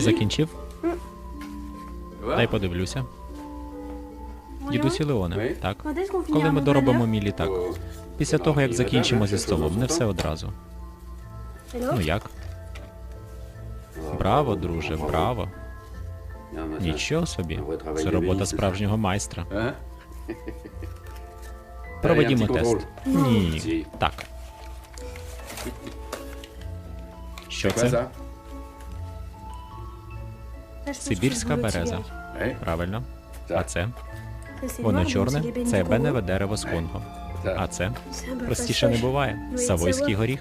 Закінчив? Дай подивлюся. Дідусі Леоне, так. Коли ми доробимо мій літак? Після того, як закінчимо зі столом, не все одразу. Ну як? Браво, друже, браво. Нічого собі. Це робота справжнього майстра. Проведімо тест. Ні. Так. Що це? Сибірська береза. Правильно. А це? Воно чорне, це беневе дерево з Конго. А це? Простіше не буває. Савойський горіх.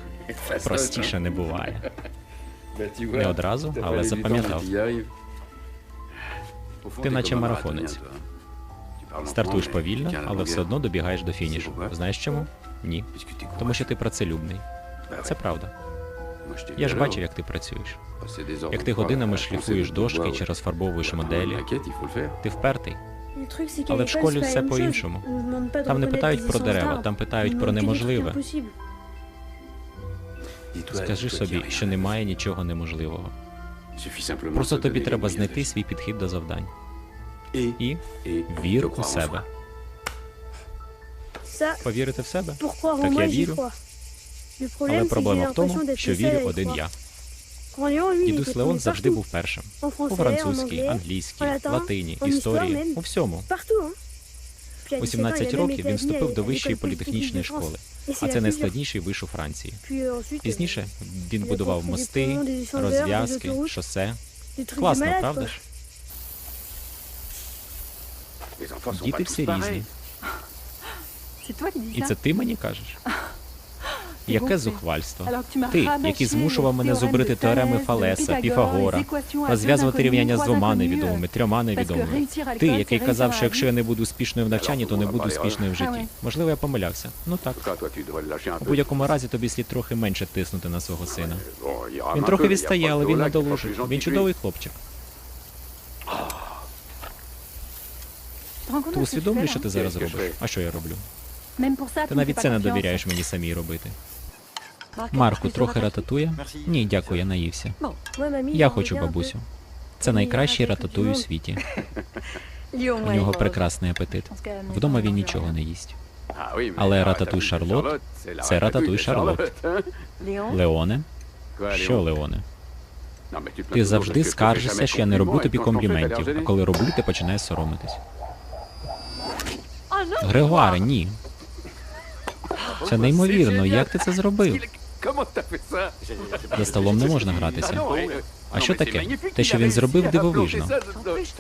Простіше не буває. Не одразу, але запам'ятав. Ти наче марафонець. Стартуєш повільно, але все одно добігаєш до фінішу. Знаєш чому? Ні. Тому що ти працелюбний. Це правда. Я ж бачив, як ти працюєш. Як ти годинами шліфуєш дошки чи розфарбовуєш моделі. Ти впертий. Але в школі все по-іншому. Там не питають про дерева, там питають про неможливе. Скажи собі, що немає нічого неможливого. Просто тобі треба знайти свій підхід до завдань. І вір у себе. Повірити в себе? Так я вірю. Але проблема в тому, що вірю один я. Дідусь Леон завжди був першим. У французькій, англійській, латині, історії, у всьому. У 17 років він вступив до вищої політехнічної школи, а це найскладніший виш у Франції. Пізніше він будував мости, розв'язки, шосе. Класно, правда ж? Діти всі різні. І це ти мені кажеш? Яке зухвальство? Ти, який змушував мене зубрити теореми Фалеса, Піфагора, розв'язувати рівняння з двома невідомими, трьома невідомими. Ти, який казав, що якщо я не буду успішною в навчанні, то не буду успішною в житті. Можливо, я помилявся. Ну так. У будь-якому разі тобі слід трохи менше тиснути на свого сина. Він трохи відстає, але він надолужить. Він чудовий хлопчик. Ти усвідомлюєш, що ти зараз робиш? А що я роблю? Ти навіть це не довіряєш мені самій робити. Марку, трохи рататує? Ні, дякую, я наївся. Я хочу бабусю. Це найкращий рататуй у світі. У нього прекрасний апетит. Вдома він нічого не їсть. Але рататуй Шарлот це рататуй Шарлот. Леоне? Що, Леоне? Ти завжди скаржишся, що я не роблю тобі компліментів, а коли роблю, ти починаєш соромитись. Грегуаре, ні. Це неймовірно. Як ти це зробив? За столом не можна гратися. А що таке? Те, що він зробив, дивовижно.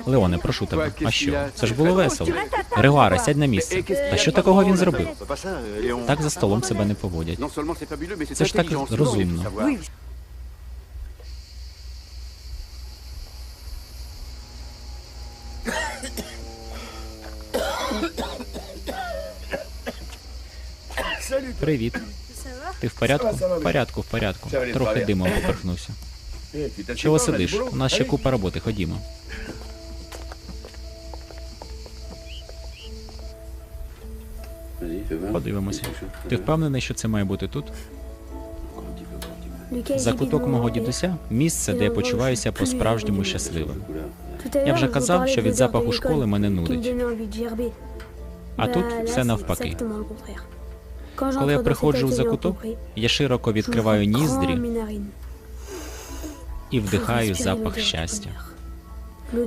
Леоне, прошу тебе. А що? Це ж було весело. Грегуаре, сядь на місце. Та що такого він зробив? Так за столом себе не поводять. Це ж так розумно. Привіт. Ти в порядку? В порядку, в порядку. Трохи димом поперхнувся. Чого сидиш? У нас ще купа роботи, ходімо. Подивимося. Ти впевнений, що це має бути тут? Закуток мого дідуся місце, де я почуваюся по-справжньому щасливим. Я вже казав, що від запаху школи мене нудить. А тут все навпаки. Коли я приходжу в закуток, я широко відкриваю ніздрі і вдихаю запах щастя,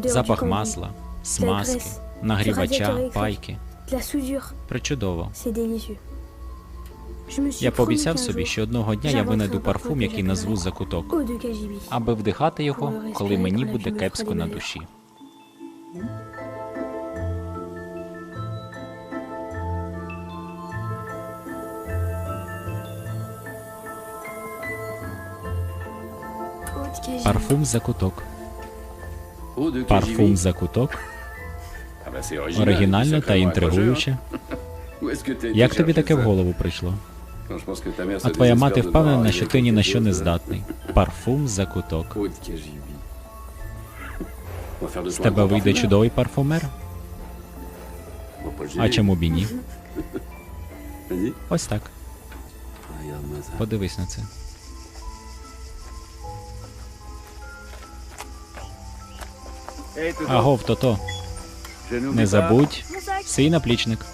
запах масла, смазки, нагрівача, пайки. Причудово. Я пообіцяв собі, що одного дня я винайду парфум, який назву закуток, аби вдихати його, коли мені буде кепсько на душі. Парфум закуток. Парфум закуток. Оригінально та інтригуюче. Як тобі таке в голову прийшло? А твоя мати впевнена, що ти ні на що не здатний. Парфум закуток. З тебе вийде чудовий парфумер? А чому б і ні? Ось так. Подивись на це. Агов, то-то. Не забудь. Свій наплічник.